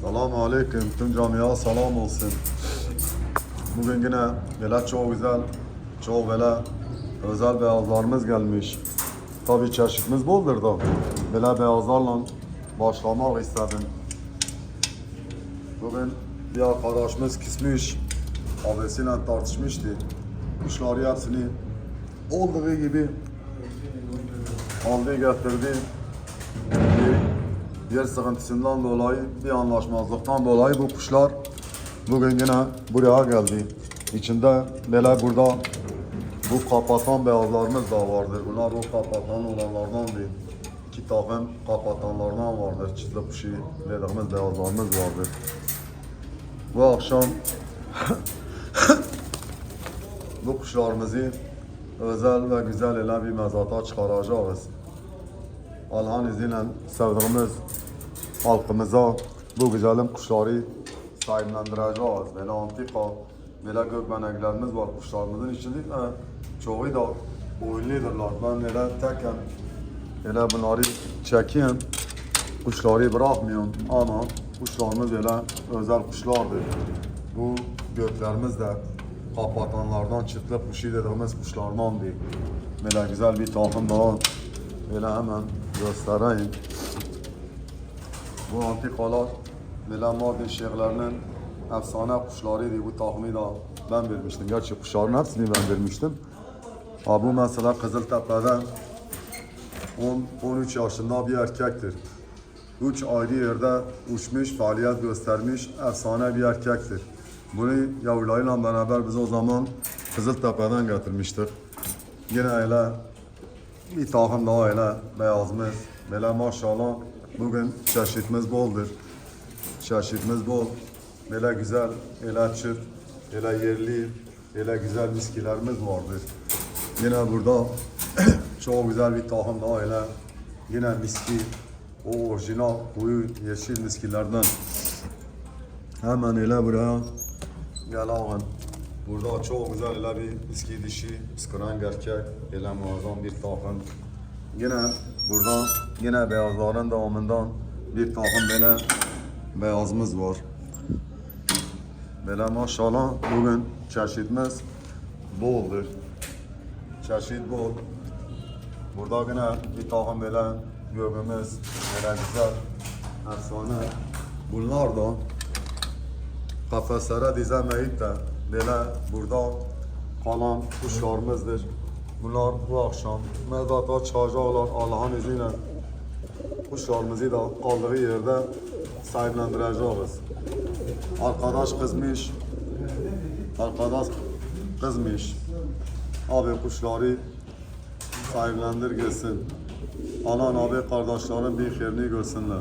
Selamun Aleyküm. Tüm camiye selam olsun. Bugün yine böyle çok güzel, çok böyle özel beyazlarımız gelmiş. Tabii çeşitimiz boldur da. Böyle beyazlarla başlamak istedim. Bugün bir arkadaşımız kismiş. Abisiyle tartışmıştı. Kuşları hepsini olduğu gibi aldı getirdi. Bir yer sıkıntısından dolayı, bir anlaşmazlıktan dolayı bu kuşlar bugün yine buraya geldi. İçinde böyle burada bu kapatan beyazlarımız da vardır. Bunlar o kapatan olanlardan değil. İki takım kapatanlardan vardır. Çıtlı kuşu dediğimiz beyazlarımız vardır. Bu akşam bu kuşlarımızı özel ve güzel ile bir mezata çıkaracağız. Allah'ın izniyle sevdiğimiz halkımıza bu güzelim kuşları sahiplendireceğiz. Böyle antika, böyle gökbeneklerimiz var kuşlarımızın içinde. Çoğu da oyunludurlar. Ben öyle tekken, öyle bunları çekeyim. Kuşları bırakmıyorum ama kuşlarımız öyle özel kuşlardır. Bu göklerimiz de kapatanlardan çıtlık kuşu dediğimiz kuşlardandır. Böyle güzel bir takım daha böyle hemen göstereyim. Bu antikalar Mardin şehirlerinin efsane kuşlarıydı. Bu takımı da ben vermiştim. Gerçi kuşların hepsini ben vermiştim. Ha bu mesela Kızıltepe'den 10-13 yaşında bir erkektir. Üç ayrı yerde uçmuş, faaliyet göstermiş, efsane bir erkektir. Bunu yavrularıyla beraber biz o zaman Kızıltepe'den getirmiştik. Yine öyle bir takım daha öyle beyazımız. Böyle maşallah bugün çeşitimiz boldur. Çeşitimiz bol. Böyle güzel, öyle çıt, öyle yerli, öyle güzel miskilerimiz vardır. Yine burada çok güzel bir takım daha öyle. Yine miski, o orijinal koyu yeşil miskilerden. Hemen öyle buraya gel ağın. Burada çok güzel öyle bir miski dişi, skrank erkek, öyle muazzam bir takım. Yine burada yine beyazların devamından bir takım böyle beyazımız var. Böyle maşallah bugün çeşitimiz boldur. Çeşit bol. Burada yine bir takım böyle göğümüz böyle güzel efsane. Bunlar da kafeslere dizemeyip de böyle burada kalan kuşlarımızdır. Bunlar bu akşam mezata çıkacaklar Allah'ın izniyle. Kuşlarımızı da kaldığı yerde sahiplendireceğiz. Arkadaş kızmış. Arkadaş kızmış. Abi kuşları sahiplendir gelsin. Anan abi kardeşlerin bir yerini görsünler.